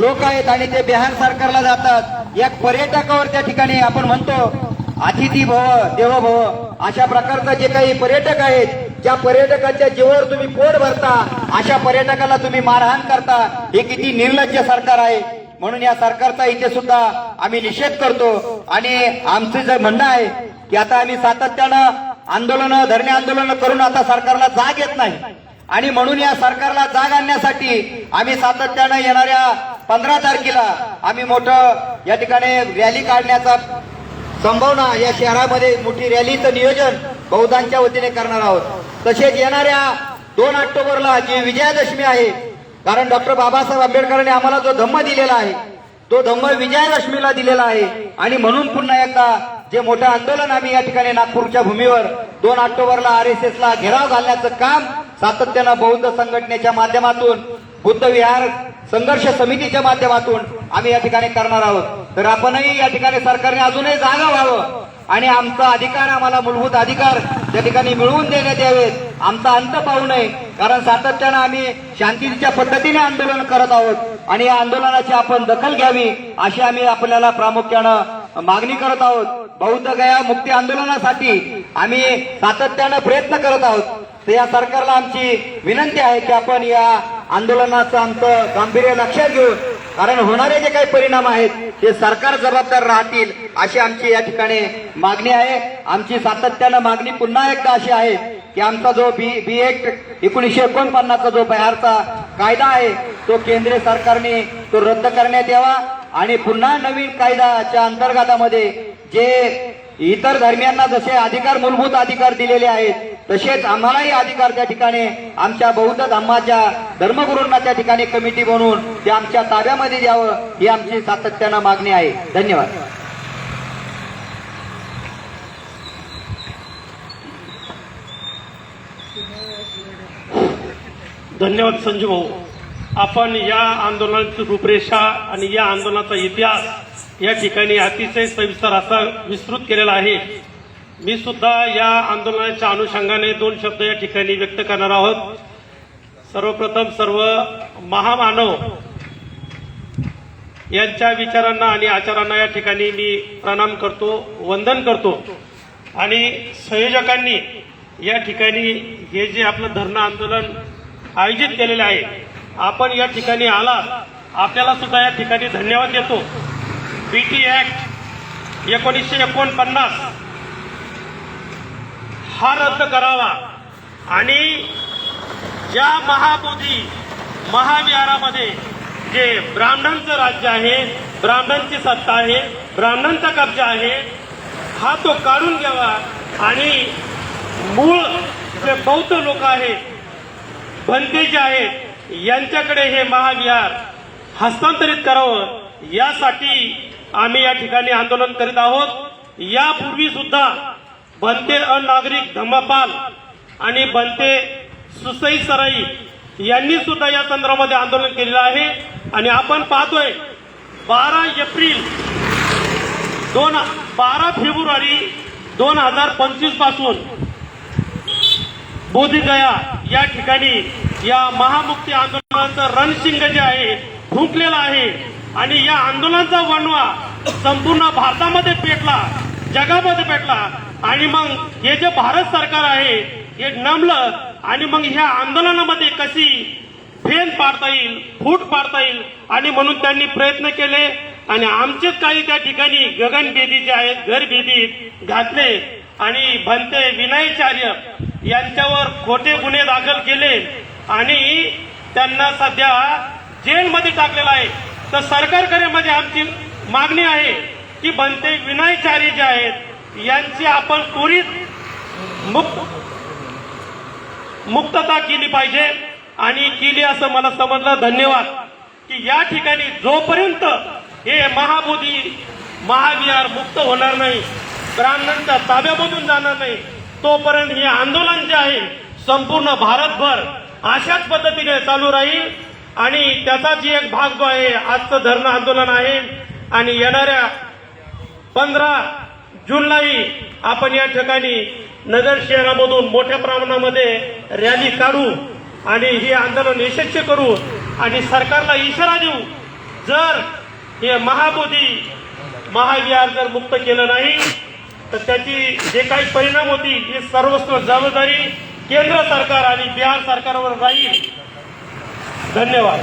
लोक आहेत आणि ते बिहार सरकारला जातात. या पर्यटकावर त्या ठिकाणी आपण म्हणतो अतिथी भव देव भव. अशा प्रकारचं जे काही पर्यटक आहेत ज्या पर्यटकाच्या जीवावर तुम्ही पोट भरता अशा पर्यटकाला तुम्ही मारहाण करता. हे किती निर्लज्ज सरकार आहे. म्हणून या सरकारचा इथे सुद्धा आम्ही निषेध करतो. आणि आमचं जे म्हणणं आहे की आता आम्ही सातत्यानं आंदोलन धरणे आंदोलन करून आता सरकारला जाग येत नाही. आणि म्हणून या सरकारला जाग आणण्यासाठी आम्ही सातत्यानं येणाऱ्या पंधरा तारखेला आम्ही मोठं या ठिकाणी रॅली काढण्याचा संभावना या शहरामध्ये मोठी रॅलीचं नियोजन बहुधांच्या वतीने करणार आहोत. तसेच येणाऱ्या दोन ऑक्टोबरला जी विजयादशमी आहे कारण डॉक्टर बाबासाहेब आंबेडकरांनी आम्हाला जो धम्म दिलेला आहे तो धम्म विजयादशमीला दिलेला आहे. आणि म्हणून पुन्हा एकदा जे मोठं आंदोलन आम्ही या ठिकाणी नागपूरच्या भूमीवर दोन ऑक्टोबरला आर एस एसला घेराव घालण्याचं काम सातत्यानं बौद्ध संघटनेच्या माध्यमातून बुद्धविहार संघर्ष समितीच्या माध्यमातून आम्ही या ठिकाणी करणार आहोत. तर आपणही या ठिकाणी सरकारने अजूनही जागा व्हावं. आणि आमचा अधिकार आम्हाला मूलभूत अधिकार त्या ठिकाणी मिळवून देण्यात यावेत. आमचा अंत पाहू नये कारण सातत्यानं आम्ही शांतीच्या पद्धतीने आंदोलन करत आहोत. आणि या आंदोलनाची आपण दखल घ्यावी अशी आम्ही आपल्याला प्रामुख्यानं मागणी करत आहोत. बौद्ध गया मुक्ती आंदोलनासाठी आम्ही सातत्यानं प्रयत्न करत आहोत. तर या सरकारला आमची विनंती आहे की आपण या आंदोलनाचं आमचं गांभीर्य लक्षात घेऊन कारण होणारे जे काही परिणाम आहेत ते सरकार जबाबदार राहतील अशी आमची या ठिकाणी मागणी आहे. आमची सातत्यानं मागणी पुन्हा एकदा अशी आहे की आमचा जो बी बी एक्ट एकोणीसशे एकोणपन्नासचा जो बिहारचा कायदा आहे तो केंद्रीय सरकारने तो रद्द करण्यात यावा. आणि पुन्हा नवीन कायद्याच्या अंतर्गतामध्ये जे इतर धर्मियांना जसे अधिकार मूलभूत अधिकार दिलेले आहेत तसेच आम्हालाही अधिकार त्या ठिकाणी आमच्या बौद्ध धम्माच्या धर्मगुरूंना त्या ठिकाणी कमिटी बनवून ते आमच्या ताब्यामध्ये द्यावं ही आमची सातत्यानं मागणी आहे. धन्यवाद. धन्यवाद संजू भाऊ आपण या आंदोलनाची रूपरेषा आणि या आंदोलनाचा इतिहास या ठिकाणी अतिशय सविस्तर असा विस्तृत केलेला आहे. मी सुद्धा या आंदोलनाच्या अनुषंगाने दोन शब्द या ठिकाणी व्यक्त करणार आहोत. सर्वप्रथम सर्व महामानव यांच्या विचारांना आणि आचारांना या ठिकाणी मी प्रणाम करतो वंदन करतो. आणि संयोजकांनी या ठिकाणी हे जे आपलं धरणं आंदोलन आयोजित केलेले आहे आपण या ठिकाणी आला आपल्याला सुद्धा या ठिकाणी धन्यवाद देतो. बीटी ऍक्ट एकोणीसशे एकोणपन्नास हा रद्द करावा. आणि ज्या महाबोधी महाविहारामध्ये जे ब्राह्मणांचं राज्य आहे ब्राह्मणांची सत्ता आहे ब्राह्मणांचा कब्जा आहे हा तो काढून घ्यावा. आणि मूळ जे बौद्ध लोक आहेत भंते जे आहेत यांच्याकडे हे महाविहार हस्तांतरित करावं. यासाठी आम्ही या ठिकाणी आंदोलन करीत आहोत. यापूर्वी सुद्धा बनते अनागरिक धम्मपाल आणि बनते सुसई सराई यांनी सुद्धा या संदर्भामध्ये आंदोलन केलेलं आहे. आणि आपण पाहतोय बारा एप्रिल दोन बारा फेब्रुवारी दोन हजार पंचवीसपासून बोधगया या ठिकाणी या महामुक्ती आंदोलनाचं रणशिंग जे आहे फुंकलेलं आहे. आणि या आंदोलनाचा वणवा संपूर्ण भारतामध्ये पेटला. जगामध्ये पेटला. आणि मग हे जे भारत सरकार आहे हे नमलं आणि मग ह्या आंदोलनामध्ये कशी फेन पाडता येईल फूट पाडता येईल आणि म्हणून त्यांनी प्रयत्न केले. आणि आमचेच काही त्या ठिकाणी गगनभेदी जे आहेत घरभेदी घातले. आणि भंते विनयचार्य यांच्यावर खोटे गुन्हे दाखल केले. आणि त्यांना सध्या जेलमध्ये टाकलेलं आहे. तर सरकारकडे म्हणजे आमची मागणी आहे की बनते विनयचारी जे आहेत यांची आपण त्वरित मुक्त मुक्तता केली पाहिजे. आणि केली असं मला समजलं. धन्यवाद. की या ठिकाणी जोपर्यंत हे महाबोधी महाविहार मुक्त होणार नाही ब्राह्मणांच्या ताब्यामधून जाणार नाही तोपर्यंत हे आंदोलन जे आहे संपूर्ण भारतभर अशाच पद्धतीने चालू राहील. आणि त्याचा जी एक भाग जो आहे आजचं धरणं आंदोलन आहे. आणि येणाऱ्या पंधरा जूनलाही आपण या ठिकाणी नगर शहरामधून मोठ्या प्रमाणामध्ये रॅली काढू आणि हे आंदोलन यशस्वी करू आणि सरकारला इशारा देऊ. जर हे महाबोधी महाविहार जर मुक्त केलं नाही तर त्याची जे काही परिणाम होतील ही सर्वस्व जबाबदारी केंद्र सरकार आणि बिहार सरकारवर राहील. धन्यवाद.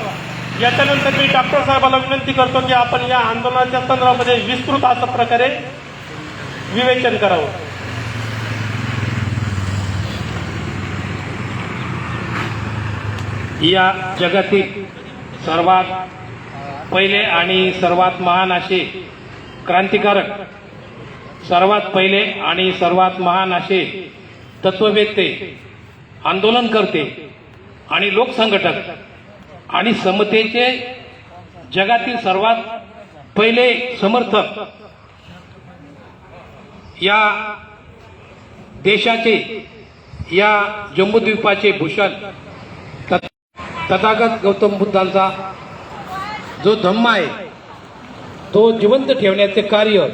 याच्यानंतर मी डॉक्टर साहेबांना विनंती करतो की आपण या आंदोलनाच्या संदर्भामध्ये विस्तृत अशा प्रकारे विवेचन करावं. या जगातील सर्वात पहिले आणि सर्वात महान असे क्रांतिकारक सर्वात पहिले आणि सर्वात महान असे तत्ववेत्ते आंदोलनकर्ते आणि लोकसंघटक आणि समतेचे जगातील सर्वात पहिले समर्थक या देशाचे या जम्बूद्वीपाचे भूषण तथागत गौतम बुद्धांचा जो धम्म आहे तो जिवंत ठेवण्याचे कार्य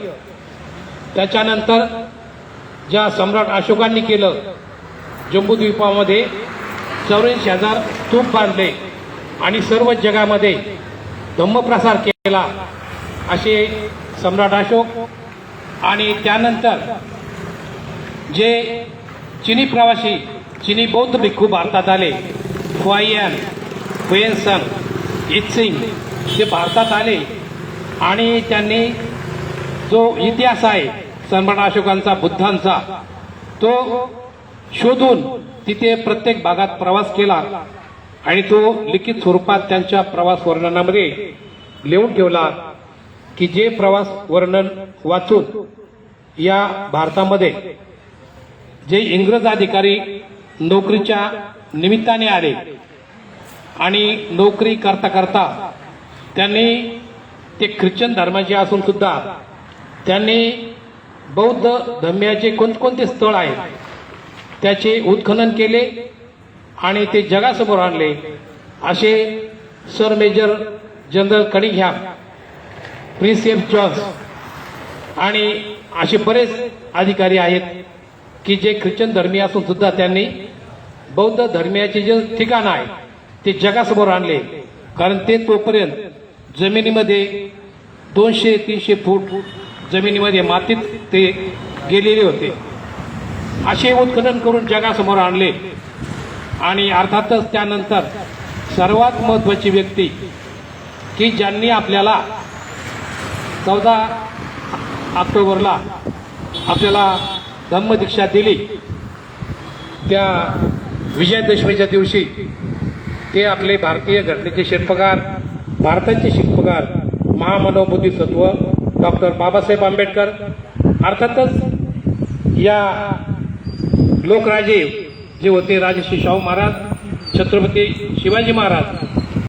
त्याच्यानंतर ज्या सम्राट अशोकांनी केलं जम्बूद्वीपामध्ये चौऱ्याऐंशी हजार तूप बांधले. आणि सर्व जगामध्ये धम्मप्रसार केला असे सम्राट अशोक आणि त्यानंतर जे चिनी प्रवासी चिनी बौद्ध भिक्खू भारतात आले फुआयन हुएनसन इत्सिंग ते भारतात आले आणि त्यांनी जो इतिहास आहे सम्राट अशोकांचा बुद्धांचा तो शोधून तिथे प्रत्येक भागात प्रवास केला. आणि तो लिखित स्वरूपात त्यांच्या प्रवास वर्णनामध्ये लिहून ठेवला की जे प्रवास वर्णन वाचून या भारतामध्ये जे इंग्रज अधिकारी नोकरीच्या निमित्ताने आले आणि नोकरी करता करता त्यांनी ते ख्रिश्चन धर्माचे असून सुद्धा त्यांनी बौद्ध धर्मियाचे कोणकोणते स्थळ आहेत त्याचे उत्खनन केले आणि ते जगासमोर आणले. असे sir major general Cunningham prince F Johns आणि असे बरेच अधिकारी आहेत की जे ख्रिश्चन धर्मीय असून सुद्धा त्यांनी बौद्ध धर्मियाचे जे ठिकाण आहे ते जगासमोर आणले. कारण ते तोपर्यंत जमिनीमध्ये दोनशे तीनशे फूट जमिनीमध्ये मातीत ते गेलेले होते. असे उत्खनन करून जगासमोर आणले. आणि अर्थातच त्यानंतर सर्वात महत्वाची व्यक्ती की ज्यांनी आपल्याला चौदा ऑक्टोबरला आपल्याला धम्मदीक्षा दिली त्या विजयादशमीच्या दिवशी ते आपले भारतीय घटनेचे शिल्पकार भारताचे शिल्पकार महामानव सत्व डॉक्टर बाबासाहेब आंबेडकर अर्थातच या लोकराजे जे होते राजश्री शाहू महाराज छत्रपती शिवाजी महाराज